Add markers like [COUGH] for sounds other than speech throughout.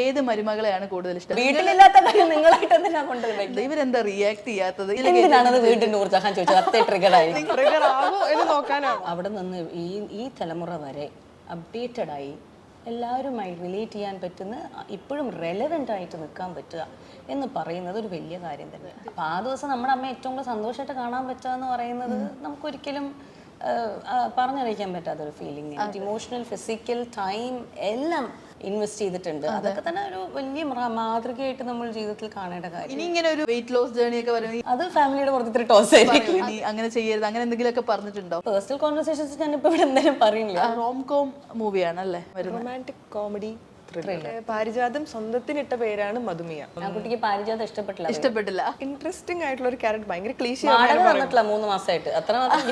ഏത് മരുമകളെയാണ് കൂടുതൽ ഇഷ്ടം? വീട്ടിലില്ലാത്ത കാര്യം നിങ്ങളായിട്ട് എന്തിനാ കൊണ്ടുവരുന്നത് ഇവരെന്താ റിയാക്ട് ചെയ്യാത്തത്? എന്തിനാണത് വീട്ടിൽ നൂർജഹാൻ ചോദിച്ചത്? അത്ര ട്രിഗർ ആയി. എന്ന് നോക്കാനാണ് അവിടെ നിന്ന് ഈ ഈ തലമുറ വരെ അപ്ഡേറ്റഡ് ആയി എല്ലാവരുമായി റിലേറ്റ് ചെയ്യാൻ പറ്റുന്ന ഇപ്പോഴും റെലവെന്റ് ആയിട്ട് നിൽക്കാൻ പറ്റുക എന്ന് പറയുന്നത് ഒരു വലിയ കാര്യം തന്നെ അപ്പോൾ ആ ദിവസം നമ്മുടെ അമ്മ ഏറ്റവും കൂടുതൽ സന്തോഷമായിട്ട് കാണാൻ പറ്റുക എന്ന് പറയുന്നത് നമുക്കൊരിക്കലും പറഞ്ഞറിയിക്കാൻ പറ്റാത്തൊരു ഫീലിംഗ് ഇമോഷണൽ ഫിസിക്കൽ ടൈം എല്ലാം ഇൻവെസ്റ്റ് ചെയ്തിട്ടുണ്ട്. അതൊക്കെ തന്നെ ഒരു വലിയ മാതൃകയായിട്ട് നമ്മൾ ജീവിതത്തിൽ കാണേണ്ട കാര്യം. ഇനി ഇങ്ങനെ ഒരു വെയിറ്റ് ലോസ് ജേർണി ഒക്കെ വരുന്നത് അത് ഫാമിലിയുടെ പുറത്തിരി ടോസ് ആയിരിക്കും. അങ്ങനെ ചെയ്യരുത്. അങ്ങനെ എന്തെങ്കിലും ഒക്കെ പറഞ്ഞിട്ടുണ്ടോ? പേഴ്സണൽ കോൺവെർസേഷൻസ് ഞാൻ ഇപ്പൊ ഇവിടെ എന്തായാലും പറയുന്നില്ല. റോം കോം മൂവിയാണ് അല്ലേ? റൊമാന്റിക് കോമഡി പാരിജാതം സ്വന്തത്തിനിട്ട പേരാണ് മധുമിയ. കുട്ടിക്ക് പാരിജാതം ഇഷ്ടപ്പെട്ടില്ല. ഇഷ്ടപ്പെട്ടില്ല. ഇൻട്രസ്റ്റിംഗ് ആയിട്ടുള്ള ഒരു ക്യാരക്ടർ ഭയങ്കര ക്ലീശിയാണ് മൂന്ന് മാസമായിട്ട് അത്ര മാത്രം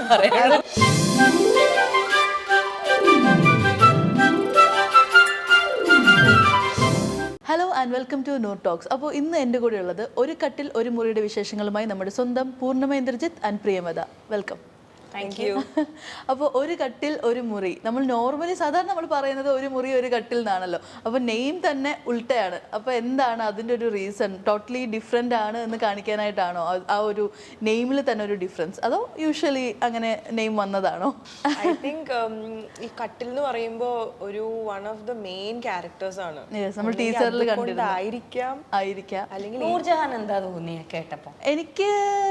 and welcome to Noor talks അപ്പോൾ ഇന്ന് എന്റെ കൂടെ ഉള്ളത് ഒരു കട്ടിൽ ഒരു മുറിയുടെ വിശേഷങ്ങളുമായി നമ്മുടെ സ്വന്തം പൂർണമേന്ദ്രജിത്ത് ആൻഡ് പ്രിയമത. വെൽക്കം താങ്ക് യു അപ്പോൾ ഒരു കട്ടിൽ ഒരു മുറി. നമ്മൾ നോർമലി സാധാരണ നമ്മൾ പറയുന്നത് ഒരു മുറി ഒരു കട്ടിൽ എന്നാണല്ലോ. അപ്പോൾ നെയിം തന്നെ ഉൾട്ടയാണ്. അപ്പോൾ എന്താണ് അതിന്റെ ഒരു റീസൺ ടോട്ടലി ഡിഫറെന്റ് ആണ് എന്ന് കാണിക്കാനായിട്ടാണോ? ആ- ഒരു നെയിമിൽ തന്നെ ഒരു ഡിഫറൻസ് അതോ യൂഷ്വലി അങ്ങനെ നെയിം വന്നതാണോ? ഐ തിങ്ക് ഈ കട്ടിൽ എന്ന് പറയുമ്പോൾ ഒരു one of the main characters ആണ്. നമ്മൾ ടീച്ചറിൽ കണ്ടിരുന്നു. ആയിരിക്കാം. ആയിരിക്കാം. അല്ലെങ്കിൽ നൂർജഹാൻ എന്താ തോന്നിയ കേട്ടപ്പോ എനിക്ക്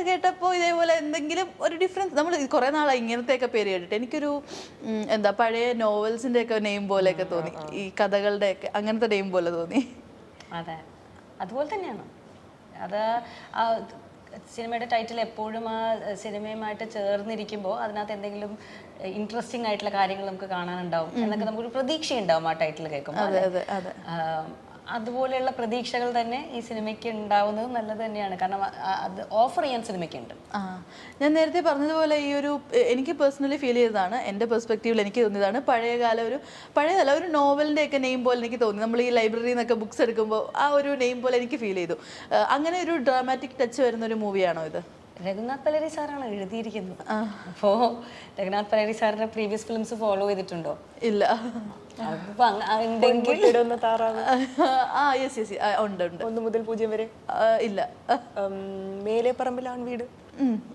കേട്ടപ്പോൾ ഇതേപോലെ എന്തെങ്കിലും ഒരു ഡിഫറൻസ് നമ്മൾ കുറേ നാളായി ഇങ്ങനത്തെയൊക്കെ പേര് കേട്ടിട്ട് എനിക്കൊരു എന്താ പഴയ നോവൽസിന്റെ ഒക്കെ നെയിം ഒക്കെ തോന്നി. ഈ കഥകളുടെ ഒക്കെ അങ്ങനത്തെ നെയിം പോലെ തോന്നി. അതെ. അതുപോലെ തന്നെയാണ്. അത് സിനിമയുടെ ടൈറ്റിൽ എപ്പോഴും ആ സിനിമയുമായിട്ട് ചേർന്നിരിക്കുമ്പോൾ അതിനകത്ത് എന്തെങ്കിലും ഇൻട്രസ്റ്റിംഗ് ആയിട്ടുള്ള കാര്യങ്ങൾ നമുക്ക് കാണാനുണ്ടാവും. എന്നൊക്കെ നമുക്കൊരു പ്രതീക്ഷയുണ്ടാവും ആ ടൈറ്റിൽ കേൾക്കുമ്പോൾ അതുപോലെയുള്ള പ്രതീക്ഷകൾ തന്നെ ഈ സിനിമയ്ക്ക് ഉണ്ടാവുന്നത് നല്ലത് തന്നെയാണ്. കാരണം അത് ഓഫർ ചെയ്യാൻ സിനിമയ്ക്കുണ്ട്. ആ ഞാൻ നേരത്തെ പറഞ്ഞതുപോലെ ഈ ഒരു എനിക്ക് പേഴ്സണലി ഫീൽ ചെയ്തതാണ് എന്റെ പെർസ്പെക്റ്റീവിൽ എനിക്ക് തോന്നിയതാണ് പഴയകാല ഒരു പഴയതല്ല ഒരു നോവലിന്റെ ഒക്കെ നെയിം പോലെ എനിക്ക് തോന്നി. നമ്മൾ ഈ ലൈബ്രറിയിൽ നിന്നൊക്കെ ബുക്സ് എടുക്കുമ്പോൾ ആ ഒരു നെയിം പോലെ എനിക്ക് ഫീൽ ചെയ്തു. അങ്ങനെ ഒരു ഡ്രാമാറ്റിക് ടച്ച് വരുന്ന ഒരു മൂവിയാണോ ഇത്? രഘുനാഥ് പലരി സാറാണ് എഴുതിയിരിക്കുന്നത്. അപ്പോൾ രഘുനാഥ് പലരി സാറിന്റെ പ്രീവിയസ് ഫിലിംസ് ഫോളോ ചെയ്തിട്ടുണ്ടോ? ഇല്ല. ഉണ്ടെങ്കിൽ ഇടുന്ന താറാവ്. ആ യെസ് യെസ് ഉണ്ട് ഉണ്ട്. ഒന്ന് മുതൽ പൂജ്യം വരെ? ഇല്ല. മേലെ പറമ്പിലാണ് വീട്?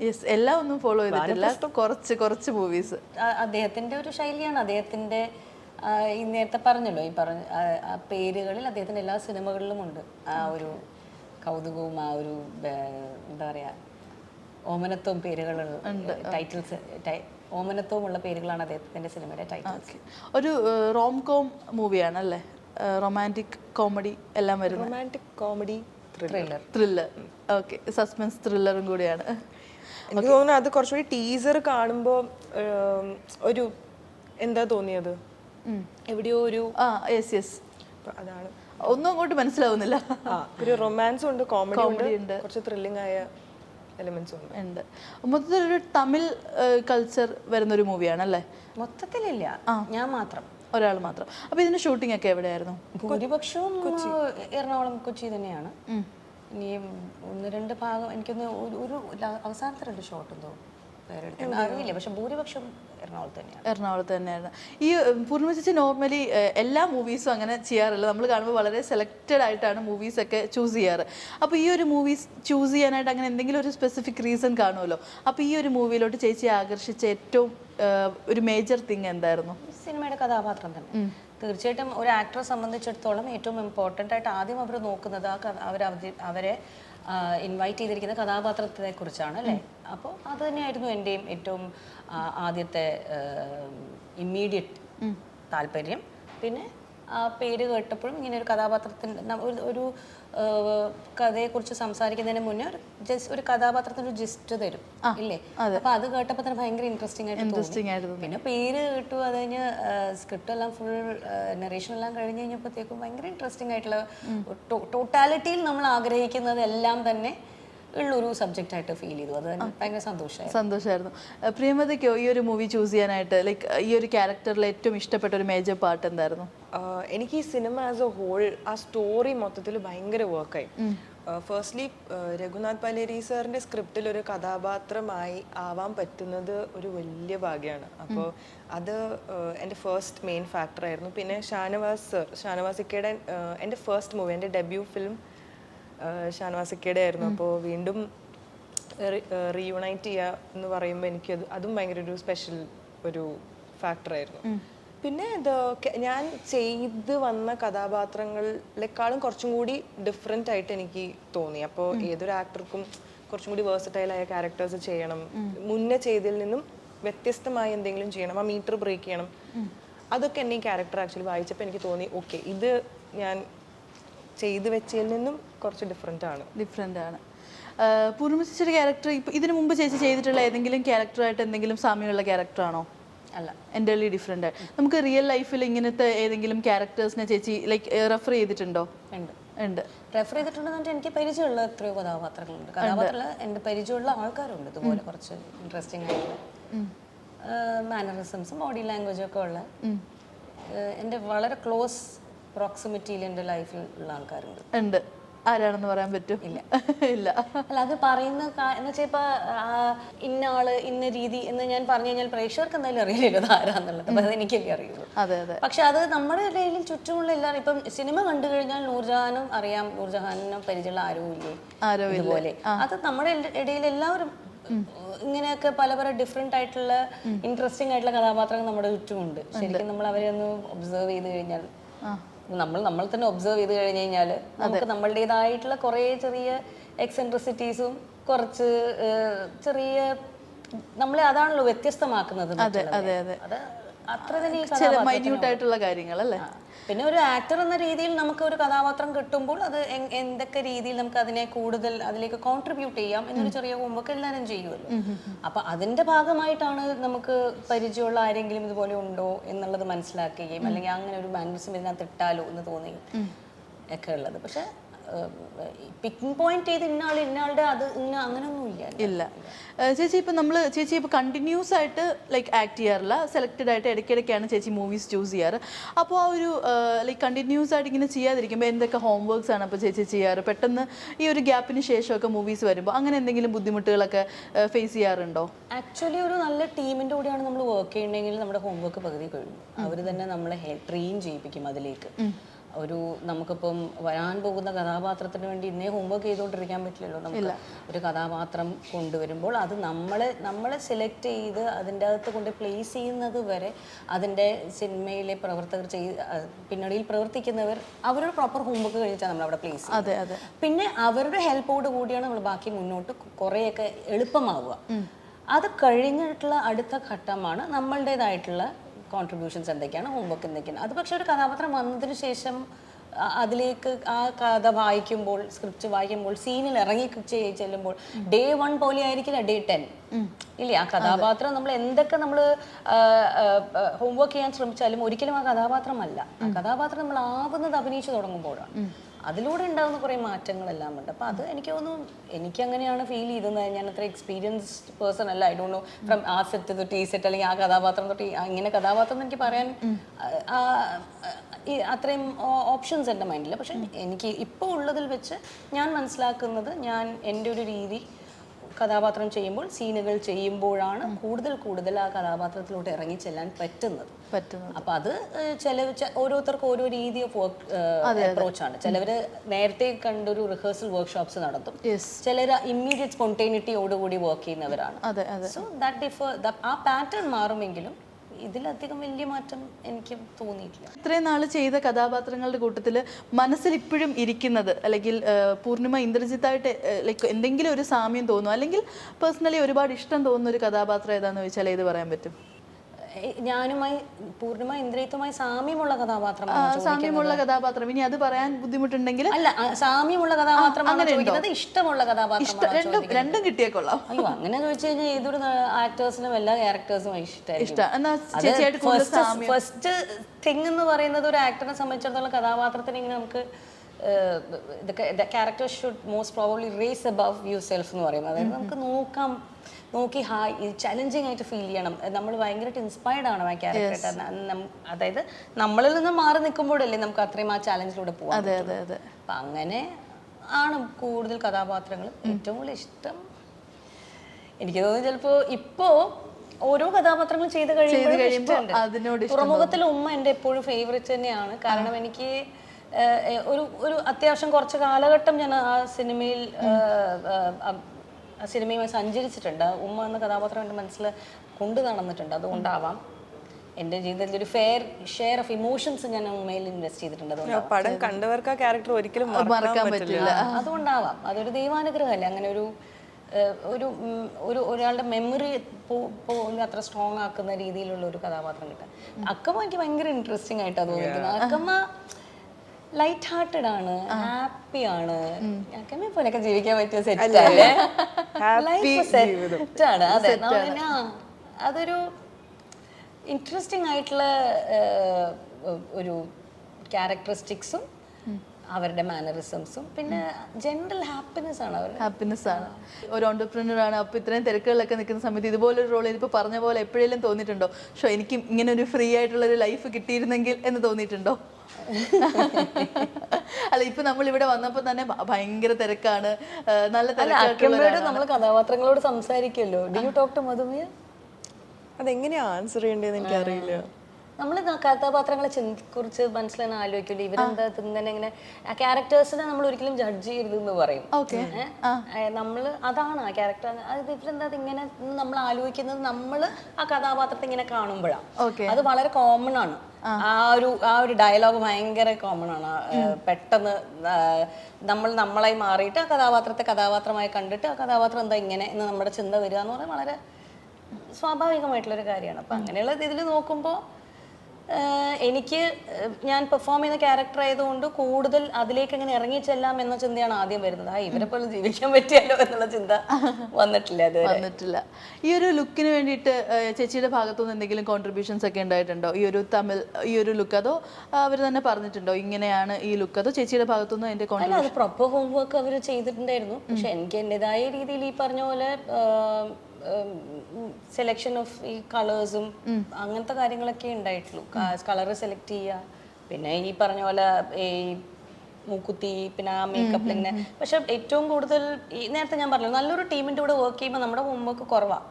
യെസ് എല്ലാം ഒന്നും ഫോളോ ചെയ്തിട്ടില്ല. കുറച്ച് കുറച്ച് മൂവീസ് അദ്ദേഹത്തിന്റെ ഒരു ശൈലിയാണ്. അദ്ദേഹത്തിന്റെ ഈ നേരത്തെ പറഞ്ഞല്ലോ ഈ പറഞ്ഞ പേരുകളിൽ അദ്ദേഹത്തിന്റെ എല്ലാ സിനിമകളിലും ഉണ്ട്. ആ ഒരു കൗതുകവും ആ ഒരു എന്താ പറയാ ഓമനത്വം പേരുകളുള്ള ടൈറ്റിൽസ് ഓമനത്വവും ഉള്ള പേരുകളാണ് അദ്ദേഹത്തിന്റെ സിനിമയുടെ ടൈറ്റിൽസ് ഒരു റോം കോം മൂവിയാണ് അല്ലേ റൊമാന്റിക് കോമഡി എല്ലാം വരുന്നത്. Romantic comedy thriller thriller okay. Suspense ത്രില്ലറും കൂടിയാണ്. എനിക്ക് തോന്നുന്നു അത് കുറച്ചുകൂടി ടീസർ കാണുമ്പോൾ ഒരു എന്താ തോന്നിയത്? എവിടെയോ ഒരു ആ യെസ് യെസ് അതാണ്. ഒന്നും അങ്ങോട്ട് മനസ്സിലാവുന്നില്ല. ഒരു റൊമാൻസും ഉണ്ട് കോമഡി ഉണ്ട്. കുറച്ച് ത്രില്ലിംഗ് ആയ എലിമെന്റ്സും ഉണ്ട്. ഉണ്ട് മൊത്തത്തിൽ ഒരു തമിഴ് കൾച്ചർ വരുന്ന ഒരു മൂവിയാണ് അല്ലേ മൊത്തത്തിലില്ല. ഞാൻ മാത്രം. ഒരാൾ മാത്രം. അപ്പോൾ ഇതിന്റെ ഷൂട്ടിംഗ് ഒക്കെ എവിടെയായിരുന്നു? ഭൂരിപക്ഷവും എറണാകുളം കൊച്ചി തന്നെയാണ്. ഇനി ഒന്ന് രണ്ട് ഭാഗം എനിക്കൊന്ന് ഒരു അവസാനത്തെ രണ്ട് ഷോട്ട് പേരെടുത്തു അറിയില്ല പക്ഷെ ഭൂരിപക്ഷം എറണാകുളത്ത് തന്നെയാണ്. എറണാകുളത്ത് തന്നെയാണ് ഈ പൂർണിമ ചേച്ചി നോർമലി എല്ലാ മൂവീസും അങ്ങനെ ചെയ്യാറില്ല. നമ്മൾ കാണുമ്പോൾ വളരെ സെലക്റ്റഡ് ആയിട്ടാണ് മൂവീസ് ഒക്കെ ചൂസ് ചെയ്യാറ്. അപ്പോൾ ഈ ഒരു മൂവീസ് ചൂസ് ചെയ്യാനായിട്ട് അങ്ങനെ എന്തെങ്കിലും ഒരു സ്പെസിഫിക് റീസൺ കാണുമല്ലോ? അപ്പോൾ ഈ ഒരു മൂവിയിലോട്ട് ചേച്ചി ആകർഷിച്ച ഏറ്റവും ഒരു മേജർ തിങ് എന്തായിരുന്നു? സിനിമയുടെ കഥാപാത്രം തന്നെ. തീർച്ചയായിട്ടും ഒരു ആക്ടറെ സംബന്ധിച്ചിടത്തോളം ഏറ്റവും ഇമ്പോർട്ടന്റ് ആയിട്ട് ആദ്യം അവർ നോക്കുന്നത് ആ അവർ അവരെ ഇൻവൈറ്റ് ചെയ്തിരിക്കുന്ന കഥാപാത്രത്തെ കുറിച്ചാണ് അല്ലേ അപ്പോൾ അത് തന്നെയായിരുന്നു എന്റെയും ഏറ്റവും ആദ്യത്തെ ഇമ്മീഡിയറ്റ് താല്പര്യം. പിന്നെ പേര് കേട്ടപ്പോഴും ഇങ്ങനെ ഒരു കഥാപാത്രത്തിന്റെ ഒരു കഥയെക്കുറിച്ച് സംസാരിക്കുന്നതിന് മുന്നേ ഒരു ജസ്റ്റ് ഒരു കഥാപാത്രത്തിന് ഒരു ജിസ്റ്റ് തരും ഇല്ലേ? അപ്പൊ അത് കേട്ടപ്പോൾ തന്നെ ഭയങ്കര ഇൻട്രസ്റ്റിംഗ് ആയിട്ട് ഇൻട്രസ്റ്റിംഗ് ആയിരുന്നു പിന്നെ പേര് കേട്ടു അത് കഴിഞ്ഞ് സ്ക്രിപ്റ്റ് എല്ലാം ഫുൾ നറേഷൻ എല്ലാം കഴിഞ്ഞ് കഴിഞ്ഞപ്പോഴത്തേക്കും ഭയങ്കര ഇൻട്രസ്റ്റിംഗ് ആയിട്ടുള്ള ടോട്ടാലിറ്റിയിൽ നമ്മൾ ആഗ്രഹിക്കുന്നത് എല്ലാം തന്നെ ഉള്ളൊരു സബ്ജക്റ്റ് ആയിട്ട് ഫീൽ ചെയ്തു. അത് ഭയങ്കര സന്തോഷമായി സന്തോഷമായിരുന്നു ഏഹ്, പ്രിയമതയ്ക്കോ ഈ ഒരു മൂവി ചൂസ് ചെയ്യാനായിട്ട് ലൈക്ക് ഈ ഒരു ക്യാരക്ടറിൽ ഏറ്റവും ഇഷ്ടപ്പെട്ട ഒരു മേജർ പാർട്ട് എന്തായിരുന്നു? എനിക്ക് ഈ സിനിമ ആസ് എ ഹോൾ ആ സ്റ്റോറി മൊത്തത്തിൽ ഭയങ്കര വർക്കായി ഫസ്റ്റ്ലി രഘുനാഥ് പലേരി സാറിന്റെ സ്ക്രിപ്റ്റിൽ ഒരു കഥാപാത്രമായി ആവാൻ പറ്റുന്നത് ഒരു വലിയ ഭാഗ്യമാണ് അപ്പോൾ അത് എന്റെ ഫസ്റ്റ് മെയിൻ ഫാക്ടർ ആയിരുന്നു. പിന്നെ ഷാനവാസ് സർ ഷാനവാസ് ഇക്കയുടെ എന്റെ ഫസ്റ്റ് മൂവി എന്റെ ഡെബ്യൂ ഫിലിം ഷാനവാസ് ഇക്കയുടെ ആയിരുന്നു. അപ്പോൾ വീണ്ടും റീയുണൈറ്റ് ചെയ്യുക എന്ന് പറയുമ്പോൾ എനിക്ക് അത് അതും ഭയങ്കര ഒരു സ്പെഷ്യൽ ഒരു ഫാക്ടറായിരുന്നു പിന്നെ ഞാൻ ചെയ്ത് വന്ന കഥാപാത്രങ്ങളെക്കാളും കുറച്ചും കൂടി ഡിഫറെന്റ് ആയിട്ട് എനിക്ക് തോന്നി. അപ്പോൾ ഏതൊരു ആക്ടർക്കും കുറച്ചും കൂടി വേഴ്സറ്റൈലായ ക്യാരക്ടേഴ്സ് ചെയ്യണം. മുന്നേ ചെയ്തതിൽ നിന്നും വ്യത്യസ്തമായി എന്തെങ്കിലും ചെയ്യണം. ആ മീറ്റർ ബ്രേക്ക് ചെയ്യണം. അതൊക്കെ എന്നെ ഈ ക്യാരക്ടർ ആക്ച്വലി വായിച്ചപ്പോൾ എനിക്ക് തോന്നി ഓക്കെ ഇത് ഞാൻ ചെയ്തു വെച്ചതിൽ നിന്നും കുറച്ച് ഡിഫറെന്റ് ആണ്. ഡിഫറെന്റ് ആണ്. ചേച്ചിയുടെ ക്യാരക്ടർ ഇപ്പം ഇതിനു മുമ്പ് ചേച്ചി ചെയ്തിട്ടുള്ള ഏതെങ്കിലും ക്യാരക്ടറായിട്ട് എന്തെങ്കിലും സാമ്യമുള്ള ക്യാരക്ടറാണോ അല്ല. എന്റർലി ഡിഫറെന്റ് നമുക്ക് റിയൽ ലൈഫിൽ ഇങ്ങനത്തെ ഏതെങ്കിലും ക്യാരക്ടേഴ്സിനെ ചേച്ചി ലൈക്ക് റെഫർ ചെയ്തിട്ടുണ്ടോ? ഉണ്ട്. ഉണ്ട്. റെഫർ ചെയ്തിട്ടുണ്ടെന്ന് പറഞ്ഞാൽ എനിക്ക് പരിചയമുള്ള എത്രയോ കഥാപാത്രങ്ങളുണ്ട്. കഥാപാത്രമുള്ള എന്റെ പരിചയമുള്ള ആൾക്കാരുണ്ട്. ഇതുപോലെ കുറച്ച് ഇൻട്രസ്റ്റിംഗ് ആയിട്ടുള്ള മാനറിസംസും ബോഡി ലാംഗ്വേജും ഒക്കെ ഉള്ള. എന്റെ വളരെ ക്ലോസ് പ്രോക്സിമിറ്റിയിൽ എന്റെ ലൈഫിൽ ഉള്ള ആൾക്കാരുണ്ട്. ഉണ്ട്. ആരാണെന്ന് പറയാൻ പറ്റും? ഇല്ല. ഇല്ല. അല്ല അത് പറയുന്ന എന്ന് വെച്ചാൽ ഇപ്പൊ ഇന്ന ആൾ ഇന്ന രീതി എന്ന് ഞാൻ പറഞ്ഞു കഴിഞ്ഞാൽ പ്രേക്ഷകർക്ക് എന്തായാലും അറിയില്ലല്ലോ അത് ആരാന്നുള്ളത്. അപ്പൊ അതെനിക്കല്ലേ അറിയുള്ളൂ. അതെ അതെ. പക്ഷെ അത് നമ്മുടെ ഇടയിൽ ചുറ്റുമുള്ള എല്ലാവരും ഇപ്പം സിനിമ കണ്ടു കഴിഞ്ഞാൽ നൂർജഹാനും അറിയാം നൂർജഹാനും പരിചയമുള്ള ആരും ഇല്ലേ ആരോ ഇതുപോലെ അത് നമ്മുടെ ഇടയിൽ എല്ലാവരും ഇങ്ങനെയൊക്കെ പല പല ഡിഫറെന്റ് ആയിട്ടുള്ള ഇൻട്രസ്റ്റിംഗ് ആയിട്ടുള്ള കഥാപാത്രങ്ങൾ നമ്മുടെ ചുറ്റുമുണ്ട്. ശരിക്കും നമ്മൾ അവരെ ഒന്ന് ഒബ്സർവ് ചെയ്ത് കഴിഞ്ഞാൽ നമ്മൾ നമ്മൾ തന്നെ ഒബ്സർവ് ചെയ്ത് കഴിഞ്ഞു കഴിഞ്ഞാൽ നമുക്ക് നമ്മളുടേതായിട്ടുള്ള കുറേ ചെറിയ എക്സെൻട്രിസിറ്റീസും കുറച്ച് ചെറിയ നമ്മളെ അതാണല്ലോ വ്യത്യസ്തമാക്കുന്നത് അതെ അതെ, അതെ. അത് അത്ര തന്നെ മൈന്യൂട്ട് ആയിട്ടുള്ള കാര്യങ്ങൾ അല്ലേ. പിന്നെ ഒരു ആക്ടർ എന്ന രീതിയിൽ നമുക്ക് ഒരു കഥാപാത്രം കിട്ടുമ്പോൾ അത് എന്തൊക്കെ രീതിയിൽ നമുക്ക് അതിനെ കൂടുതൽ അതിലേക്ക് കോൺട്രിബ്യൂട്ട് ചെയ്യാം എന്നൊരു ചെറിയ ഹോംവർക്ക് എല്ലാവരും ചെയ്യുമല്ലോ. അപ്പൊ അതിന്റെ ഭാഗമായിട്ടാണ് നമുക്ക് പരിചയമുള്ള ആരെങ്കിലും ഇതുപോലെ ഉണ്ടോ എന്നുള്ളത് മനസ്സിലാക്കുകയും അല്ലെങ്കിൽ അങ്ങനെ ഒരു മാനറിസം ഇതിനകത്ത് ഇട്ടാലോ എന്ന് തോന്നുകയും ഒക്കെ ഉള്ളത്. പക്ഷെ പിക്കിംഗ് പോയിന്റ് ചെയ്ത് ഇന്നാൾ ഇന്നാളുടെ അത് ഇന്ന അങ്ങനെയൊന്നും ഇല്ല. ഇല്ല. ചേച്ചി ഇപ്പം നമ്മൾ ചേച്ചി ഇപ്പോൾ കണ്ടിന്യൂസ് ആയിട്ട് ലൈക്ക് ആക്ട് ചെയ്യാറില്ല. സെലക്റ്റഡ് ആയിട്ട് ഇടയ്ക്കിടയ്ക്കാണ് ചേച്ചി മൂവീസ് ചൂസ് ചെയ്യാറ്. അപ്പോൾ ആ ഒരു ലൈക്ക് കണ്ടിന്യൂസ് ആയിട്ട് ഇങ്ങനെ ചെയ്യാതിരിക്കുമ്പോൾ എന്തൊക്കെ ഹോംവർക്ക്സ് ആണ് അപ്പോൾ ചേച്ചി ചെയ്യാറ്? പെട്ടെന്ന് ഈ ഒരു ഗ്യാപ്പിന് ശേഷമൊക്കെ മൂവീസ് വരുമ്പോൾ അങ്ങനെ എന്തെങ്കിലും ബുദ്ധിമുട്ടുകളൊക്കെ ഫേസ് ചെയ്യാറുണ്ടോ? ആക്ച്വലി ഒരു നല്ല ടീമിന്റെ കൂടെയാണ് നമ്മൾ വർക്ക് ചെയ്യണമെങ്കിൽ നമ്മുടെ ഹോംവർക്ക് പകുതി കഴിഞ്ഞു. അവർ തന്നെ നമ്മളെ ട്രെയിൻ ചെയ്യിപ്പിക്കും അതിലേക്ക്. ഒരു നമുക്കിപ്പം വരാൻ പോകുന്ന കഥാപാത്രത്തിന് വേണ്ടി ഇന്നേ ഹോംവർക്ക് ചെയ്തുകൊണ്ടിരിക്കാൻ പറ്റില്ലല്ലോ നമുക്ക്. ഒരു കഥാപാത്രം കൊണ്ടുവരുമ്പോൾ അത് നമ്മളെ നമ്മളെ സെലക്ട് ചെയ്ത് അതിന്റെ അകത്ത് കൊണ്ട് പ്ലേസ് ചെയ്യുന്നത് വരെ അതിന്റെ സിനിമയിലെ പ്രവർത്തകർ ചെയ്ത് പിന്നണിയിൽ പ്രവർത്തിക്കുന്നവർ അവരുടെ പ്രോപ്പർ ഹോംവർക്ക് കഴിഞ്ഞിട്ടാണ് നമ്മൾ അവിടെ പ്ലേസ് ചെയ്യുന്നത്. അതെ അതെ. പിന്നെ അവരുടെ ഹെൽപ്പോട് കൂടിയാണ് നമ്മൾ ബാക്കി മുന്നോട്ട് കുറേയൊക്കെ എളുപ്പമാവുക. അത് കഴിഞ്ഞിട്ടുള്ള അടുത്ത ഘട്ടമാണ് നമ്മളുടേതായിട്ടുള്ള കോൺട്രിബ്യൂഷൻസ് എന്തൊക്കെയാണ് ഹോംവർക്ക് എന്തൊക്കെയാണ്. അത് പക്ഷെ ഒരു കഥാപാത്രം വന്നതിന് ശേഷം അതിലേക്ക് ആ കഥ വായിക്കുമ്പോൾ സ്ക്രിപ്റ്റ് വായിക്കുമ്പോൾ സീനിൽ ഇറങ്ങി ചെല്ലുമ്പോൾ ഡേ വൺ പോലെ ആയിരിക്കില്ല ഡേ ടെൻ ഇല്ലേ? ആ കഥാപാത്രം നമ്മൾ എന്തൊക്കെ നമ്മൾ ഹോംവർക്ക് ചെയ്യാൻ ശ്രമിച്ചാലും ഒരിക്കലും ആ കഥാപാത്രമല്ല. ആ കഥാപാത്രം നമ്മൾ ആവുന്നത് അഭിനയിച്ചു തുടങ്ങുമ്പോഴാണ്. അതിലൂടെ ഉണ്ടാകുന്ന കുറേ മാറ്റങ്ങളെല്ലാം ഉണ്ട്. അപ്പോൾ അത് എനിക്ക് തോന്നുന്നു എനിക്ക് അങ്ങനെയാണ് ഫീൽ ചെയ്തത്. ഞാൻ അത്ര എക്സ്പീരിയൻസ്ഡ് പേഴ്സൺ അല്ല. ഐ ഡോണ്ട് നോ ഫ്രം ആ സെറ്റ് തൊട്ട് ഈ സെറ്റ് അല്ലെങ്കിൽ ആ കഥാപാത്രം തൊട്ട് ഇങ്ങനെ കഥാപാത്രം എന്ന് എനിക്ക് പറയാൻ അത്രയും ഓപ്ഷൻസ് എന്റെ മൈൻഡിൽ പക്ഷെ എനിക്ക് ഇപ്പോൾ ഉള്ളതിൽ വെച്ച് ഞാൻ മനസ്സിലാക്കുന്നത് ഞാൻ എന്റെ ഒരു രീതി കഥാപാത്രം ചെയ്യുമ്പോൾ സീനുകൾ ചെയ്യുമ്പോഴാണ് കൂടുതൽ കൂടുതൽ ആ കഥാപാത്രത്തിലോട്ട് ഇറങ്ങി ചെല്ലാൻ പറ്റുന്നത്. പറ്റുന്നത്. അപ്പൊ അത് ചില ഓരോരുത്തർക്കും ഓരോ രീതി ഓഫ് വർക്ക് അപ്രോച്ചാണ് ചിലവര് നേരത്തെ കണ്ടൊരു റിഹേഴ്സൽ വർക്ക്ഷോപ്സ് നടത്തും. ചിലര് ഇമ്മീഡിയറ്റ് സ്പോണ്ടേനിറ്റിയോടുകൂടി വർക്ക് ചെയ്യുന്നവരാണ്. സോ ദാറ്റ് ഡിഫർ ആ പാറ്റേൺ മാറുമെങ്കിലും ഇതിലധികം വലിയ മാറ്റം എനിക്ക് തോന്നിയിട്ടില്ല. ഇത്രയും നാൾ ചെയ്ത കഥാപാത്രങ്ങളുടെ കൂട്ടത്തിൽ മനസ്സിൽ ഇപ്പോഴും ഇരിക്കുന്നത് അല്ലെങ്കിൽ പൂർണിമ ഇന്ദ്രജിത്തായിട്ട് ലൈക്ക് എന്തെങ്കിലും ഒരു സാമ്യം തോന്നും അല്ലെങ്കിൽ പേഴ്സണലി ഒരുപാട് ഇഷ്ടം തോന്നുന്ന ഒരു കഥാപാത്രം ഏതാന്ന് ചോദിച്ചാൽ ഏത് പറയാൻ പറ്റും? ഞാനുമായി പൂർണമായി ഇന്ദ്രിയത്വമായി സാമ്യമുള്ള കഥാപാത്രം സാമ്യമുള്ള കഥാപാത്രം. ഇനി അത് പറയാൻ ബുദ്ധിമുട്ടുണ്ടെങ്കിൽ അല്ല സാമ്യമുള്ള കഥാപാത്രം അങ്ങനെ ഇഷ്ടമുള്ള കഥാപാത്രം രണ്ടും രണ്ടും കിട്ടിയേക്കൊള്ളാം അയ്യോ അങ്ങനെ ചോദിച്ചു കഴിഞ്ഞാൽ ഏതൊരു ആക്ടേഴ്സിനും എല്ലാ ക്യാരക്ടേഴ്സും ഇഷ്ടം. ഫസ്റ്റ് തിങ് എന്ന് പറയുന്നത് ഒരു ആക്ടറിനെ സംബന്ധിച്ചിടത്തോളം കഥാപാത്രത്തിന് ഇങ്ങനെ നമുക്ക് character should most probably raise above yourself എന്ന് പറയുന്നത് അതായത് നമുക്ക് നോക്കാം. നോക്കി ഹായ് ചലഞ്ചിങ് ആയിട്ട് ഫീൽ ചെയ്യണം. നമ്മൾ ഭയങ്കരമായിട്ട് ഇൻസ്പയർഡ് ആണ് ആ ക്യാരക്ടർ അതായത് നമ്മളിൽ നിന്ന് മാറി നിൽക്കുമ്പോഴല്ലേ നമുക്ക് അത്രയും ആ ചാലഞ്ചിലൂടെ പോകാം അതെ അതെ അതെ. അപ്പം അങ്ങനെ ആണ് കൂടുതൽ കഥാപാത്രങ്ങൾ ഏറ്റവും കൂടുതൽ ഇഷ്ടം. എനിക്ക് തോന്നുന്നു ചിലപ്പോ ഇപ്പോ ഓരോ കഥാപാത്രങ്ങൾ ചെയ്ത് കഴിയുമ്പോൾ ഇഷ്ടമുണ്ട്. ഉമ്മ എന്റെ എപ്പോഴും ഫേവറേറ്റ് തന്നെയാണ്. കാരണം എനിക്ക് ഒരു ഒരു അത്യാവശ്യം കുറച്ച് കാലഘട്ടം ഞാൻ ആ സിനിമയിൽ സിനിമയുമായി സഞ്ചരിച്ചിട്ടുണ്ട്. ഉമ്മ എന്ന കഥാപാത്രം എന്റെ മനസ്സിൽ കൊണ്ടു നടന്നിട്ടുണ്ട്. അതുകൊണ്ടാവാം എന്റെ ജീവിതത്തിൽ ഒരു ഫെയർ ഷെയർ ഓഫ് ഇമോഷൻസ് ഞാൻ ഉമ്മയിൽ ഇൻവെസ്റ്റ് ചെയ്തിട്ടുണ്ട്. അതുകൊണ്ട് പടം കണ്ടവർക്ക് ആ ക്യാരക്ടർ ഒരിക്കലും മറക്കാൻ പറ്റില്ല. അതുകൊണ്ടാവാം. അതൊരു ദൈവാനുഗ്രഹമല്ലേ? അങ്ങനെ ഒരു ഒരു ഒരു ഒരാളുടെ മെമ്മറി അത്ര സ്ട്രോങ് ആക്കുന്ന രീതിയിലുള്ള ഒരു കഥാപാത്രം കിട്ടാൻ അക്കമ്മ എനിക്ക് ഭയങ്കര ഇൻട്രസ്റ്റിംഗ് ആയിട്ടാണ് തോന്നിയിരിക്കുന്നത്. അക്കമ്മ ലൈറ്റ് ഹാർട്ടഡ് ആണ്. ഹാപ്പി ആണ് പോലെയൊക്കെ ജീവിക്കാൻ പറ്റിയ സെറ്റ് അല്ലേ? ലൈഫ് സെറ്റ് ആണ്. അതെ. അതൊരു ഇൻട്രസ്റ്റിംഗ് ആയിട്ടുള്ള ഒരു ക്യാരക്ടറിസ്റ്റിക്സും അവരുടെ മാനറിസംസും പിന്നെ ജനറൽ ഹാപ്പിനെസ് ആണ് അവർ ഹാപ്പിനെസ് ആണ്. ഒരു ഓണ്ടർപ്രീനർ ആണ്. അപ്പോൾ ഇത്രയും തിരക്കുകളിലൊക്കെ നിൽക്കുന്ന സമയത്ത് ഇതുപോലൊരു റോൾ ഇതിപ്പോൾ പറഞ്ഞ പോലെ എപ്പോഴെങ്കിലും തോന്നിയിട്ടുണ്ടോ? ഷോ എനിക്ക് ഇങ്ങനെ ഒരു ഫ്രീ ആയിട്ടുള്ള ഒരു ലൈഫ് കിട്ടിയിരുന്നെങ്കിൽ എന്ന് തോന്നിയിട്ടുണ്ടോ? [LAUGHS] അല്ല ഇപ്പൊ നമ്മൾ ഇവിടെ വന്നപ്പോ തന്നെ ഭയങ്കര തിരക്കാണ്. നല്ല തിരക്കായിട്ടുള്ള നമ്മൾ കഥാപാത്രങ്ങളോട് സംസാരിക്കുമല്ലോ do you talk to Madhumiya അതെങ്ങനെയാ ആൻസർ ചെയ്യേണ്ടതെന്ന് എനിക്കറിയില്ല. നമ്മൾ കഥാപാത്രങ്ങളെ കുറിച്ച് മനസ്സിലാണ് ആലോചിക്കില്ല ഇവരെന്താ തിന്നെ ഇങ്ങനെ ആ ക്യാരക്ടേഴ്സിനെ നമ്മൾ ഒരിക്കലും ജഡ്ജ് ചെയ്യരുത് എന്ന് പറയും നമ്മൾ നമ്മൾ അതാണ് ആ ക്യാരക്ടർ അത് ഇവരെന്താ ഇങ്ങനെ നമ്മൾ ആലോചിക്കുന്നത് നമ്മൾ ആ കഥാപാത്രത്തെ ഇങ്ങനെ കാണുമ്പോഴാണ് അത് വളരെ കോമൺ ആണ്. ആ. ഒരു ആ ഒരു ഡയലോഗ് ഭയങ്കര കോമൺ ആണ്. പെട്ടെന്ന് നമ്മൾ നമ്മളായി മാറിയിട്ട് ആ കഥാപാത്രത്തെ കഥാപാത്രമായി കണ്ടിട്ട് ആ കഥാപാത്രം എന്താ ഇങ്ങനെ എന്ന് നമ്മുടെ ചിന്ത വരിക എന്ന് പറഞ്ഞാൽ വളരെ സ്വാഭാവികമായിട്ടുള്ള ഒരു കാര്യമാണ്. അപ്പൊ അങ്ങനെയുള്ള ഇതിൽ നോക്കുമ്പോൾ എനിക്ക് ഞാൻ പെർഫോം ചെയ്യുന്ന ക്യാരക്ടർ ആയതുകൊണ്ട് കൂടുതൽ അതിലേക്ക് എങ്ങനെ ഇറങ്ങി ചെല്ലാം എന്ന ചിന്തയാണ് ആദ്യം വരുന്നത്. ആ ഇവരെ പോലെ ജീവിക്കാൻ പറ്റിയല്ലോ എന്നുള്ള ചിന്ത വന്നിട്ടില്ല അത് വന്നിട്ടില്ല. ഈ ഒരു ലുക്കിന് വേണ്ടിയിട്ട് ചേച്ചിയുടെ ഭാഗത്തുനിന്ന് എന്തെങ്കിലും കോൺട്രിബ്യൂഷൻസ് ഒക്കെ ഉണ്ടായിട്ടുണ്ടോ? ഈ ഒരു തമിഴ് ഈ ഒരു ലുക്ക് അതോ അവർ തന്നെ പറഞ്ഞിട്ടുണ്ടോ? ഇങ്ങനെയാണ് ഈ ലുക്ക് അതോ ചേച്ചിയുടെ ഭാഗത്തുനിന്ന് അതിന്റെ അല്ല അത് പ്രോപ്പർ ഹോംവർക്ക് അവർ ചെയ്തിട്ടുണ്ടായിരുന്നു. പക്ഷെ എനിക്ക് എന്റെതായ രീതിയിൽ ഈ പറഞ്ഞ പോലെ സെലക്ഷൻ ഓഫ് ഈ കളേഴ്സും അങ്ങനത്തെ കാര്യങ്ങളൊക്കെ ഉണ്ടായിട്ടുള്ളൂ. കളർ സെലക്ട് ചെയ്യുക. പിന്നെ ഈ പറഞ്ഞ പോലെ ഈ മൂക്കുത്തി പിന്നെ ആ മേക്കപ്പിൽ ഇങ്ങനെ പക്ഷെ ഏറ്റവും കൂടുതൽ ഈ നേരത്തെ ഞാൻ പറഞ്ഞു നല്ലൊരു ടീമിന്റെ കൂടെ വർക്ക് ചെയ്യുമ്പോൾ നമ്മുടെ ഹോംവർക്ക് കുറവാണ്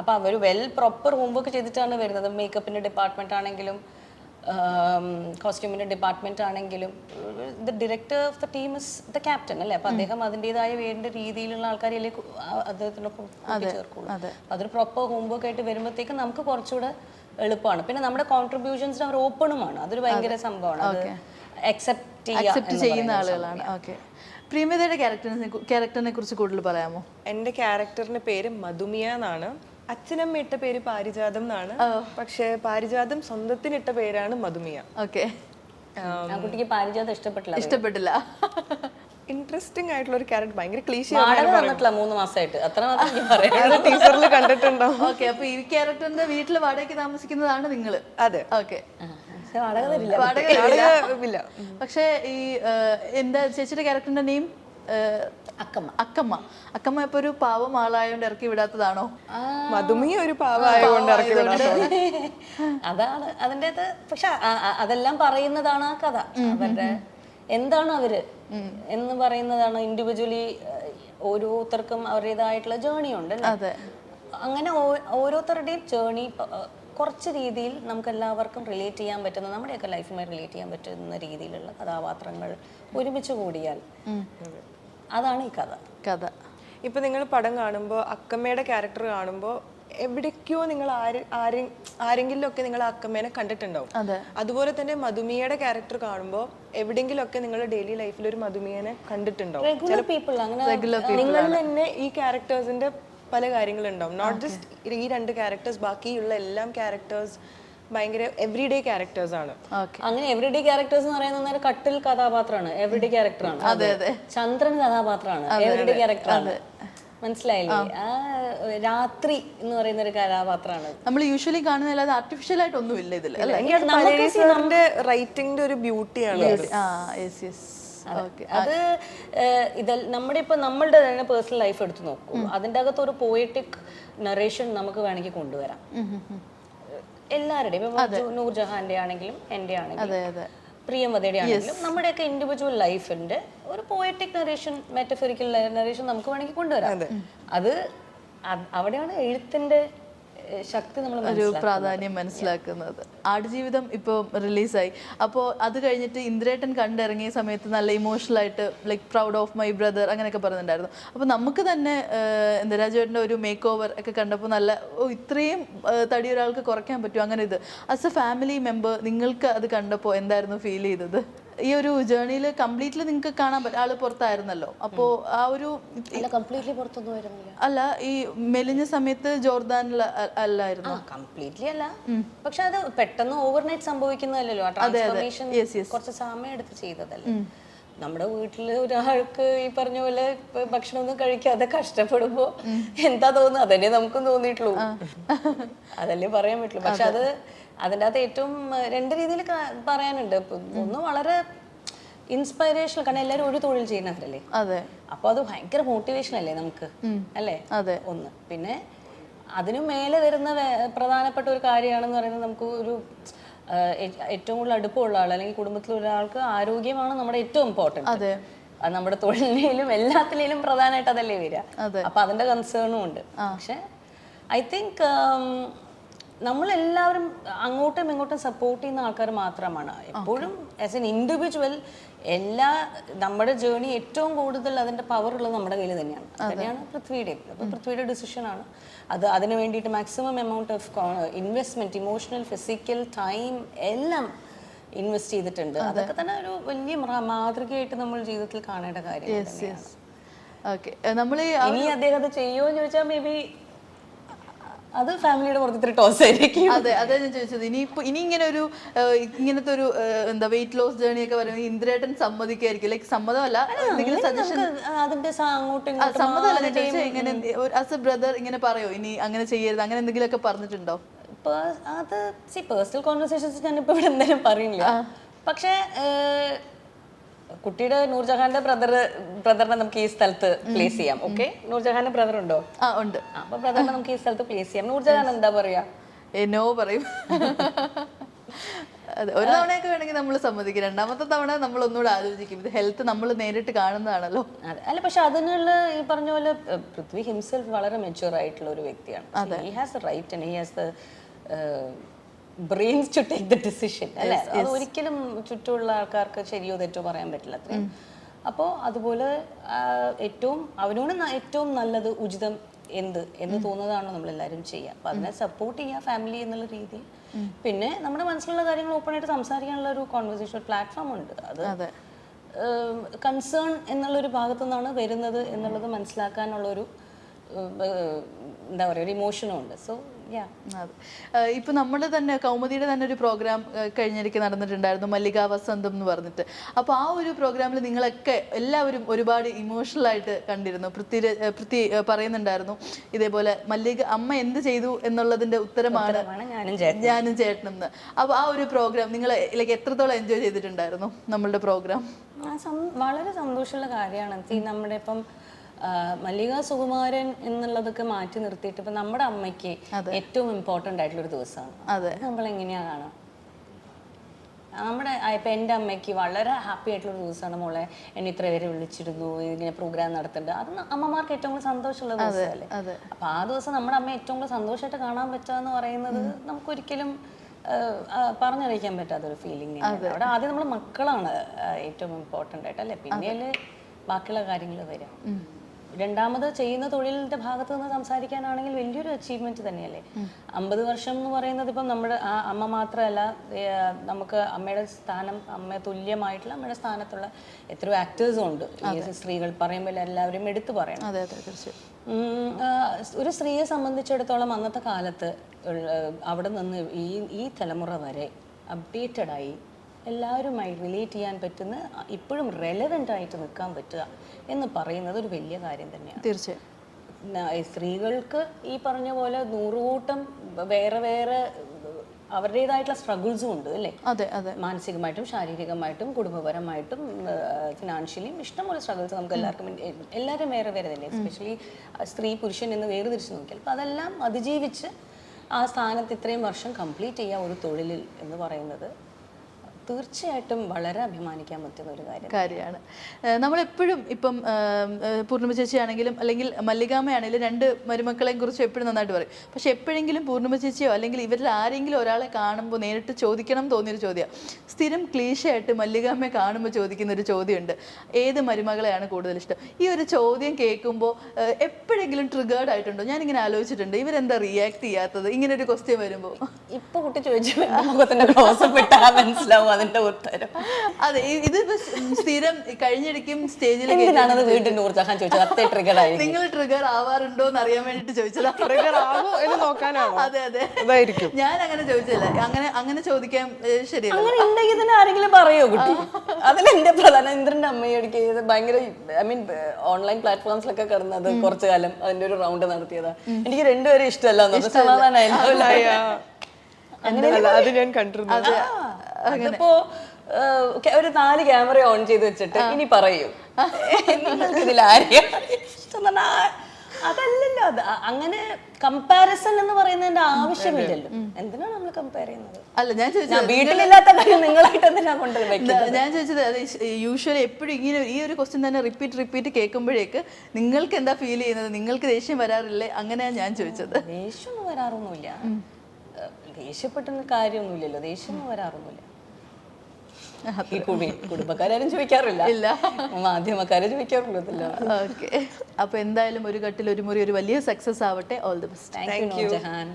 അപ്പൊ അവർ വെൽ പ്രോപ്പർ ഹോംവർക്ക് ചെയ്തിട്ടാണ് വരുന്നത്. മേക്കപ്പിന്റെ ഡിപ്പാർട്ട്മെന്റ് ആണെങ്കിലും കോസ്റ്റ്യൂമിന്റെ ഡിപ്പാർട്ട്മെന്റ് ആണെങ്കിലും the director of the team is the captain അല്ലേ? അപ്പൊ അദ്ദേഹം അതിന്റെതായ വേണ്ട രീതിയിലുള്ള ആൾക്കാരെ അദ്ദേഹത്തിനൊപ്പം ചേർക്കുള്ളൂ. അതൊരു പ്രോപ്പർ ഹോംവർക്ക് ആയിട്ട് വരുമ്പോഴത്തേക്കും നമുക്ക് കുറച്ചുകൂടെ എളുപ്പമാണ്. പിന്നെ നമ്മുടെ കോൺട്രിബ്യൂഷൻസിന് അവർ ഓപ്പണുമാണ് അതൊരു ഭയങ്കര സംഭവമാണ്. അത് അക്സെപ്റ്റ് അക്സെപ്റ്റ് ചെയ്യുന്ന ആളുകളാണ്. ഓക്കെ. പ്രീമിയതയുടെ ക്യാരക്ടറിനെ ക്യാരക്ടറിനെ കുറിച്ച് കൂടുതൽ പറയാമോ? എന്റെ ക്യാരക്ടറിന്റെ പേര് മധുമിയ എന്നാണ്. അച്ഛനമ്മ ഇട്ട പേര് പാരിജാതം എന്നാണ്. പക്ഷെ പാരിജാതം സ്വന്തത്തിനിട്ട പേരാണ് മധുമിയ. ഓക്കെ. ആ കുട്ടിക്ക് പാരിജാതം ഇഷ്ടപ്പെട്ടില്ല ഇഷ്ടപ്പെട്ടില്ല. ഇൻട്രസ്റ്റിംഗ് ആയിട്ടുള്ള ഒരു ക്യാരക്ടർ ഭയങ്കര ക്ലീശ വന്നിട്ടില്ല മൂന്ന് മാസമായിട്ട് അത്ര മാത്രം ടീച്ചറിൽ കണ്ടിട്ടുണ്ടോ? ഓക്കെ അപ്പൊ ഈ ക്യാരക്ടറിന്റെ വീട്ടിൽ വാടകയ്ക്ക് താമസിക്കുന്നതാണ് നിങ്ങൾ അതെ. ഓക്കെ. പക്ഷെ വാടക പക്ഷേ ഈ എന്താ ചേച്ചിയുടെ ക്യാരക്ടറിന്റെ നെയിം അക്കമ്മ അക്കമ്മ. അക്കമ്മ ഇപ്പൊ ഒരു പാവം ആളായോണ്ട് ഇറക്കി വിടാത്തതാണോ? മധുമിയ ഒരു പാവമായതുകൊണ്ട് ഇറക്കി വിടാത്തതാണ്? അതാണ് അതിന്റെ അത് പക്ഷെ അതെല്ലാം പറയുന്നതാണ് ആ കഥ. അവരുടെ എന്താണ് അവർ? എന്ന് പറയുന്നതാണ് ഇൻഡിവിജ്വലി ഓരോരുത്തർക്കും അവരുടേതായിട്ടുള്ള ജേണി ഉണ്ട് അങ്ങനെ ഓരോരുത്തരുടെയും ജേണി കുറച്ച് രീതിയിൽ നമുക്ക് എല്ലാവർക്കും റിലേറ്റ് ചെയ്യാൻ പറ്റുന്ന നമ്മുടെയൊക്കെ ലൈഫുമായി റിലേറ്റ് ചെയ്യാൻ പറ്റുന്ന രീതിയിലുള്ള കഥാപാത്രങ്ങൾ ഒരുമിച്ച് കൂടിയാൽ അതാണ് ഈ കഥ. കഥ. ഇപ്പൊ നിങ്ങൾ പടം കാണുമ്പോൾ അക്കമ്മയുടെ ക്യാരക്ടർ കാണുമ്പോൾ എവിടേക്കോ നിങ്ങൾ ആര് ആരെ ആരെങ്കിലും ഒക്കെ നിങ്ങൾ അക്കമ്മേനെ കണ്ടിട്ടുണ്ടാവും. അതെ. അതുപോലെ തന്നെ മധുമിയയുടെ ക്യാരക്ടർ കാണുമ്പോൾ എവിടെയെങ്കിലും ഒക്കെ നിങ്ങൾ ഡെയിലി ലൈഫിൽ ഒരു മധുമിയനെ കണ്ടിട്ടുണ്ടാവും. നിങ്ങൾ തന്നെ ഈ ക്യാരക്ടേഴ്സിന്റെ പല കാര്യങ്ങളുണ്ടാവും. നോട്ട് ജസ്റ്റ് ഈ രണ്ട് ക്യാരക്ടേഴ്സ് ബാക്കിയുള്ള എല്ലാം ക്യാരക്ടേഴ്സ് ഭയങ്കര എവറി ഡേ ക്യാരക്ടേഴ്സ് ആണ് അങ്ങനെ എവറി ഡേ ക്യാരക്ടേഴ്സ് എന്ന് പറയുന്നത് കട്ടിൽ കഥാപാത്രമാണ്. എവറിഡേ ക്യാരക്ടറാണ് അതെ അതെ. ചന്ദ്രൻ കഥാപാത്രമാണ്. ക്യാരക്ടർ ആണ്. മനസ്സിലായില്ലേ? ആ. രാത്രി എന്ന് പറയുന്ന ഒരു കഥാപാത്രമാണ്. നമ്മൾ യൂഷ്വലി കാണുന്നതല്ലാതെ ആർട്ടിഫിഷ്യൽ ആയിട്ട് ഒന്നും ഇല്ല ഇതിൽ റൈറ്റിംഗിന്റെ ഒരു ബ്യൂട്ടിയാണ് അത്. ഇത് നമ്മുടെ ഇപ്പൊ നമ്മളുടെ തന്നെ പേഴ്സണൽ ലൈഫ് എടുത്ത് നോക്കൂ. അതിന്റെ അകത്ത് ഒരു പോയറ്റിക് നറേഷൻ നമുക്ക് വേണമെങ്കിൽ കൊണ്ടുവരാം. എല്ലാവരുടെയും ഇപ്പൊ നൂർജഹാന്റെ ആണെങ്കിലും എന്റെ ആണെങ്കിലും പ്രിയമതയുടെ ആണെങ്കിലും നമ്മുടെയൊക്കെ ഇൻഡിവിജ്വൽ ലൈഫിന്റെ ഒരു പോയറ്റിക് നറേഷൻ മെറ്റഫറിക്കൽ നറേഷൻ നമുക്ക് വേണമെങ്കിൽ കൊണ്ടുവരാം. അത്. അവിടെയാണ് എഴുത്തിന്റെ ശക്തി നമ്മൾ ഒരു പ്രാധാന്യം മനസ്സിലാക്കുന്നത്. ആടുജീവിതം ഇപ്പോൾ റിലീസായി. അപ്പോൾ അത് കഴിഞ്ഞിട്ട് ഇന്ദ്രേട്ടൻ കണ്ടിറങ്ങിയ സമയത്ത് നല്ല ഇമോഷണൽ ആയിട്ട് like proud of my brother അങ്ങനെയൊക്കെ പറഞ്ഞിട്ടുണ്ടായിരുന്നു. അപ്പോൾ നമുക്ക് തന്നെ ഇന്ദ്രരാജേട്ടന്റെ എന്താ രാജുവേട്ടന്റെ ഒരു മേക്ക് ഓവർ ഒക്കെ കണ്ടപ്പോൾ നല്ല ഓ ഇത്രയും തടി ഒരാൾക്ക് കുറയ്ക്കാൻ പറ്റും അങ്ങനെ ഇത്. ആസ് എ ഫാമിലി മെമ്പർ നിങ്ങൾക്ക് അത് കണ്ടപ്പോൾ എന്തായിരുന്നു ഫീൽ ചെയ്തത്? ഈ ഒരു ജേർണിയിൽ കംപ്ലീറ്റ്ലി നിങ്ങൾക്ക് കാണാൻ പറ്റും ആൾ പുറത്തായിരുന്നല്ലോ. അപ്പോൾ ആ ഒരു അല്ല കംപ്ലീറ്റ്ലി പുറത്തൊന്നും വരുന്നില്ല. അല്ല ഈ മെലിഞ്ഞ സമയത്ത് ജോർദാനിൽ അല്ലായിരുന്നു? കംപ്ലീറ്റ്ലി അല്ല. പക്ഷെ അത് പെട്ടെന്ന് ഓവർനൈറ്റ് yes. കുറച്ച് സമയം എടുത്ത് ചെയ്തതല്ലേ. നമ്മുടെ വീട്ടിൽ ഒരാൾക്ക് ഈ പറഞ്ഞ പോലെ ഭക്ഷണമൊന്നും കഴിക്കാതെ കഷ്ടപ്പെടുമ്പോ എന്താ തോന്നുന്നത് അതന്നെ നമുക്കും തോന്നിയിട്ടുള്ളൂ. അതല്ലേ പറയാൻ പറ്റുള്ളൂ. പക്ഷെ അത് അതിന്റെ അകത്ത് ഏറ്റവും രണ്ട് രീതിയിൽ പറയാനുണ്ട്. ഒന്ന് വളരെ ഇൻസ്പൈറേഷൻ കാരണം എല്ലാവരും ഒരു തൊഴിൽ ചെയ്യുന്നവരല്ലേ? അതെ. അപ്പൊ അത് ഭയങ്കര മോട്ടിവേഷൻ അല്ലേ നമുക്ക്? അല്ലേ? അതെ. ഒന്ന്. പിന്നെ അതിനു മേലെ വരുന്ന പ്രധാനപ്പെട്ട ഒരു കാര്യമാണെന്ന് പറയുന്നത് നമുക്ക് ഒരു ഏറ്റവും കൂടുതൽ അടുപ്പമുള്ള ആൾ അല്ലെങ്കിൽ കുടുംബത്തിലെ ഒരാൾക്ക് ആരോഗ്യമാണ് നമ്മുടെ ഏറ്റവും ഇമ്പോർട്ടന്റ് അതെ. അത് നമ്മുടെ തൊഴിലിനേലും എല്ലാത്തിലും പ്രധാനമായിട്ട് അതല്ലേ വരിക. അപ്പൊ അതിന്റെ കൺസേണും ഉണ്ട്. പക്ഷെ ഐ തിങ്ക് നമ്മളെല്ലാവരും അങ്ങോട്ടും ഇങ്ങോട്ടും സപ്പോർട്ട് ചെയ്യുന്ന ആൾക്കാർ മാത്രമാണ്. എപ്പോഴും ആസ് എൻ ഇൻഡിവിജ്വൽ എല്ലാ നമ്മുടെ ജേണി ഏറ്റവും കൂടുതൽ അതിന്റെ പവർ ഉള്ളത് നമ്മുടെ കയ്യിൽ തന്നെയാണ്. തന്നെയാണ് പൃഥ്വിയുടെ അപ്പോൾ പൃഥ്വിയുടെ ആണ്. അത് അതിന് വേണ്ടിയിട്ട് maximum amount of investment emotional physical time എല്ലാം ഇൻവെസ്റ്റ് ചെയ്തിട്ടുണ്ട്. അതൊക്കെ തന്നെ ഒരു വലിയ മാതൃകയായിട്ട് നമ്മൾ ജീവിതത്തിൽ കാണേണ്ട കാര്യം ഓക്കെ നമ്മൾ ഇനി അദ്ദേഹം അത് ചെയ്യുമോ എന്ന് ചോദിച്ചാൽ മേ ബി അത് ഫാമിലിയുടെ പുറത്തിരി ടോസ് ആയിരിക്കും. അതെ അതെ ഞാൻ ചോദിച്ചത്. ഇനിയിപ്പോ ഇപ്പൊ ഇനി ഇങ്ങനെ ഒരു ഇങ്ങനത്തെ ഒരു എന്താ വെയിറ്റ് ലോസ് ജേർണി ഒക്കെ പറയുമ്പോൾ ഇന്ദ്രേട്ടൻ സമ്മതിക്കായിരിക്കും. ലൈക്ക് സമ്മതമല്ല എന്തെങ്കിലും സജഷൻ അതിന്റെ സമ്മതമല്ല ഞാൻ ചോദിച്ചത് ഇങ്ങനെ ആസ് എ ബ്രദർ ഇങ്ങനെ പറയോ? ഇനി അങ്ങനെ ചെയ്യരുത് അങ്ങനെ എന്തെങ്കിലുമൊക്കെ പറഞ്ഞിട്ടുണ്ടോ? അത് സി പേഴ്സണൽ കോൺവെർസേഷൻസ് ഞാനിപ്പോ ഇവിടെ എന്തായാലും പറയുന്നില്ല. പക്ഷേ കുട്ടിയുടെ നൂർജഹാന്റെ ബ്രദർ ബ്രദറിനെ നമുക്ക് ഈ സ്ഥലത്ത് പ്ലേസ് ചെയ്യാം. ഓക്കെ നൂർജഹാന്റെ ബ്രദർ ഉണ്ടോ? ആ ഉണ്ട്. അപ്പൊ ബ്രദറിനെ നമുക്ക് ഈ സ്ഥലത്ത് പ്ലേസ് ചെയ്യാം. നൂർജഹാൻ എന്താ പറയാ? നോ പറയും. [LAUGHS] അതെ ഒരു തവണയൊക്കെ വേണമെങ്കിൽ നമ്മൾ സമ്മതിക്കും. രണ്ടാമത്തെ തവണ നമ്മൾ ഒന്നുകൂടെ ആലോചിക്കും. ഇത് ഹെൽത്ത് നമ്മൾ നേരിട്ട് കാണുന്നതാണല്ലോ. അല്ല പക്ഷെ അതിനുള്ള ഈ പറഞ്ഞ പോലെ പൃഥ്വി ഹിംസെൽഫ് വളരെ മെച്യൂർ ആയിട്ടുള്ള ഒരു വ്യക്തിയാണ്. He has right and he has the brains to take the decision അല്ലേ? അത് ഒരിക്കലും ചുറ്റുമുള്ള ആൾക്കാർക്ക് ശരിയോ തെറ്റോ പറയാൻ പറ്റില്ല അത്രയും അപ്പോൾ അതുപോലെ ഏറ്റവും അവനോട് ഏറ്റവും നല്ലത് ഉചിതം എന്ത് എന്ന് തോന്നുന്നതാണോ നമ്മൾ എല്ലാവരും ചെയ്യുക. അപ്പം അതിനെ സപ്പോർട്ട് ചെയ്യുക ഫാമിലി എന്നുള്ള രീതി പിന്നെ നമ്മുടെ മനസ്സിലുള്ള കാര്യങ്ങൾ ഓപ്പൺ ആയിട്ട് സംസാരിക്കാനുള്ള ഒരു കോൺവെർസേഷൻ പ്ലാറ്റ്ഫോം ഉണ്ട്. അത് കൺസേൺ എന്നുള്ളൊരു ഭാഗത്തു നിന്നാണ് വരുന്നത് എന്നുള്ളത് മനസ്സിലാക്കാനുള്ളൊരു എന്താ പറയുക ഒരു ഇമോഷനും ഉണ്ട്. സോ ഇപ്പൊ നമ്മൾ തന്നെ കൗമുദിയുടെ തന്നെ ഒരു പ്രോഗ്രാം കഴിഞ്ഞിടയ്ക്ക് നടന്നിട്ടുണ്ടായിരുന്നു മല്ലിക വസന്തം എന്ന് പറഞ്ഞിട്ട്. അപ്പൊ ആ ഒരു പ്രോഗ്രാമിൽ നിങ്ങളൊക്കെ എല്ലാവരും ഒരുപാട് ഇമോഷണൽ ആയിട്ട് കണ്ടിരുന്നു. പൃഥ്വി പൃഥ്വി പറയുന്നുണ്ടായിരുന്നു. ഇതേപോലെ മല്ലിക അമ്മ എന്ത് ചെയ്തു എന്നുള്ളതിന്റെ ഉത്തരമാണ് ഞാനും ചേട്ടനും. എന്ന് അപ്പോൾ ആ ഒരു പ്രോഗ്രാം നിങ്ങൾ ലൈക്ക് എത്രത്തോളം എൻജോയ് ചെയ്തിട്ടുണ്ടായിരുന്നു നമ്മളുടെ പ്രോഗ്രാം വളരെ സന്തോഷമുള്ള കാര്യമാണ്. നമ്മുടെ ഇപ്പം മല്ലിക സുകുമാരൻ എന്നുള്ളതൊക്കെ മാറ്റി നിർത്തിയിട്ട് ഇപ്പൊ നമ്മുടെ അമ്മയ്ക്ക് ഏറ്റവും ഇമ്പോർട്ടന്റ് ആയിട്ടുള്ള ഒരു ദിവസമാണ്. അതെ. നമ്മൾ എങ്ങനെയാ കാണാം നമ്മുടെ ഇപ്പൊ എന്റെ അമ്മയ്ക്ക് വളരെ ഹാപ്പി ആയിട്ടുള്ള ഒരു ദിവസമാണ് മോളെ എന്നെ ഇത്ര പേര് വിളിച്ചിരുന്നു ഇങ്ങനെ പ്രോഗ്രാം നടത്തേണ്ടത് അത് അമ്മമാർക്ക് ഏറ്റവും കൂടുതൽ സന്തോഷമുള്ള ദിവസമല്ലേ. അപ്പൊ ആ ദിവസം നമ്മുടെ അമ്മ ഏറ്റവും കൂടുതൽ സന്തോഷമായിട്ട് കാണാൻ പറ്റുക എന്ന് പറയുന്നത് നമുക്കൊരിക്കലും പറഞ്ഞറിയിക്കാൻ പറ്റാത്ത പറ്റാത്തൊരു ഫീലിംഗ് അവിടെ ആദ്യം നമ്മൾ മക്കളാണ് ഏറ്റവും ഇമ്പോർട്ടന്റ് ആയിട്ട് അല്ലേ? പിന്നെയല്ലേ ബാക്കിയുള്ള കാര്യങ്ങൾ വരിക. രണ്ടാമത് ചെയ്യുന്ന തൊഴിലിന്റെ ഭാഗത്ത് നിന്ന് സംസാരിക്കാനാണെങ്കിൽ വലിയൊരു അച്ചീവ്മെന്റ് തന്നെയല്ലേ? അമ്പത് വർഷം എന്ന് പറയുന്നത് ഇപ്പം നമ്മുടെ ആ അമ്മ മാത്രമല്ല നമുക്ക് അമ്മയുടെ സ്ഥാനം അമ്മ തുല്യമായിട്ടുള്ള അമ്മയുടെ സ്ഥാനത്തുള്ള എത്രയോ ആക്ടേഴ്സും ഉണ്ട്. സ്ത്രീകൾ പറയുമ്പോൾ എല്ലാവരും എടുത്തു പറയണം. അതെ അതെ തീർച്ചയായും. ഒരു സ്ത്രീയെ സംബന്ധിച്ചിടത്തോളം അന്നത്തെ കാലത്ത് അവിടെ നിന്ന് ഈ ഈ തലമുറ വരെ അപ്ഡേറ്റഡ് ആയി എല്ലാവരുമായി റിലേറ്റ് ചെയ്യാൻ പറ്റുന്ന ഇപ്പോഴും റെലവെന്റ് ആയിട്ട് നിൽക്കാൻ പറ്റുക എന്ന് പറയുന്നത് ഒരു വലിയ കാര്യം തന്നെയാണ് തീർച്ചയായും. സ്ത്രീകൾക്ക് ഈ പറഞ്ഞ പോലെ നൂറുകൂട്ടം വേറെ വേറെ അവരുടേതായിട്ടുള്ള സ്ട്രഗിൾസും ഉണ്ട് അല്ലേ? അതെ അതെ. മാനസികമായിട്ടും ശാരീരികമായിട്ടും കുടുംബപരമായിട്ടും ഫിനാൻഷ്യലിയും ഇഷ്ടംപോലെ സ്ട്രഗിൾസ് നമുക്ക് എല്ലാവർക്കും എല്ലാവരും വേറെ വേറെ തന്നെ എസ്പെഷ്യലി സ്ത്രീ പുരുഷൻ എന്ന് വേർതിരിച്ച് നോക്കിയാൽ. അപ്പോൾ അതെല്ലാം അതിജീവിച്ച് ആ സ്ഥാനത്ത് ഇത്രയും വർഷം കംപ്ലീറ്റ് ചെയ്യുക ഒരു തൊഴിലിൽ എന്ന് പറയുന്നത് തീർച്ചയായിട്ടും വളരെ അഭിമാനിക്കാൻ പറ്റുന്ന ഒരു കാര്യം കാര്യമാണ്. നമ്മളെപ്പോഴും ഇപ്പം പൂർണിമ ചേച്ചി ആണെങ്കിലും അല്ലെങ്കിൽ മല്ലികാമയാണെങ്കിലും രണ്ട് മരുമക്കളെയും കുറിച്ച് എപ്പോഴും നന്നായിട്ട് പറയും. പക്ഷെ എപ്പോഴെങ്കിലും പൂർണിമ ചേച്ചിയോ അല്ലെങ്കിൽ ഇവരിൽ ആരെങ്കിലും ഒരാളെ കാണുമ്പോൾ നേരിട്ട് ചോദിക്കണം തോന്നിയൊരു ചോദ്യം. സ്ഥിരം ക്ലീശയായിട്ട് മല്ലികാമയെ കാണുമ്പോൾ ചോദിക്കുന്ന ഒരു ചോദ്യമുണ്ട്. ഏത് മരുമകളെയാണ് കൂടുതൽ ഇഷ്ടം? ഈ ഒരു ചോദ്യം കേൾക്കുമ്പോൾ എപ്പോഴെങ്കിലും ട്രിഗേർഡ് ആയിട്ടുണ്ടോ? ഞാനിങ്ങനെ ആലോചിച്ചിട്ടുണ്ട്. ഇവരെന്താ റിയാക്ട് ചെയ്യാത്തത്? ഇങ്ങനെ ഒരു ക്വസ്റ്റ്യൻ വരുമ്പോൾ ഇപ്പൊ കുട്ടി ചോദിച്ചു ക്ലോസപ്പ് മനസ്സിലാവും. അതിന്റെ ഉത്തരം. അതെ ഇത് സ്ഥിരം കഴിഞ്ഞിടയ്ക്കും സ്റ്റേജിൽ എന്തിനാണത് വീട്ടിൽ നൂർജഹാൻ ചോദിച്ചത് അത്തേ ട്രിഗർ ആയി നിങ്ങൾ ട്രിഗർ ആവാറുണ്ടോ എന്ന് അറിയാൻ വേണ്ടിട്ട് ചോദിച്ചതാ. ട്രിഗർ ആവോ എന്ന് നോക്കാനാണോ? അതെ അതെ. അതായിരിക്കും ഞാൻ അങ്ങനെ ചോദിച്ചില്ല അങ്ങനെ അങ്ങനെ ചോദിക്കാൻ ശരിയല്ല. അങ്ങനെ ഉണ്ടെങ്കിൽ തന്നെ ആരെങ്കിലും പറയോ കുട്ടി? അതിൽ എന്റെ പ്രധാന ഇന്ദ്രന്റെ ഇത് ഭയങ്കര ഐ മീൻ ഓൺലൈൻ പ്ലാറ്റ്ഫോംസിലൊക്കെ കിടന്നത് കുറച്ചു കാലം അതിന്റെ ഒരു റൗണ്ട് നടത്തിയതാ. എനിക്ക് രണ്ടുപേരും ഇഷ്ടമല്ല. സമാധാനമായില്ല അത് ഞാൻ കണ്ടിരുന്നു. അതിപ്പോ ഒരു നാല് ക്യാമറ ഓൺ ചെയ്ത് വെച്ചിട്ട് ഇനി പറയൂ. ഇതിൽ അതല്ലല്ലോ അത് അങ്ങനെ കമ്പാരിസൺ എന്ന് പറയുന്നതിന്റെ ആവശ്യമില്ലല്ലോ. എന്തിനാണ് നമ്മൾ കമ്പയർ ചെയ്യുന്നത്? അല്ല ഞാൻ ചോദിച്ചത് വീട്ടിലില്ലാത്ത കാര്യം നിങ്ങളായിട്ട് എന്തിനാ കൊണ്ടുവരുന്നത് ഞാൻ ചോദിച്ചത് അത് യൂഷ്വലി എപ്പോഴും ഇങ്ങനെ ഈ ഒരു ക്വസ്റ്റ്യൻ തന്നെ റിപ്പീറ്റ് റിപ്പീറ്റ് കേൾക്കുമ്പോഴേക്ക് നിങ്ങൾക്ക് എന്താ ഫീൽ ചെയ്യുന്നത്? നിങ്ങൾക്ക് ദേഷ്യം വരാറില്ലേ? അങ്ങനെയാണ് ഞാൻ ചോദിച്ചത്. ദേഷ്യമൊന്നും വരാറൊന്നുമില്ല. ദേഷ്യപ്പെട്ടെന്ന് ദേഷ്യപ്പെട്ട കാര്യമൊന്നുമില്ലല്ലോ. ദേഷ്യമൊന്നും വരാറൊന്നുമില്ല. ഈ കുടി കുടുംബക്കാരും ചോദിക്കാറില്ല. ഇല്ല. മാധ്യമക്കാരെ ചോദിക്കാറുള്ളൂ ഇതല്ല ഓക്കെ. അപ്പൊ എന്തായാലും ഒരു ഘട്ടിൽ ഒരു മുറി ഒരു വലിയ സക്സസ് ആവട്ടെ. All the best thank you Jahan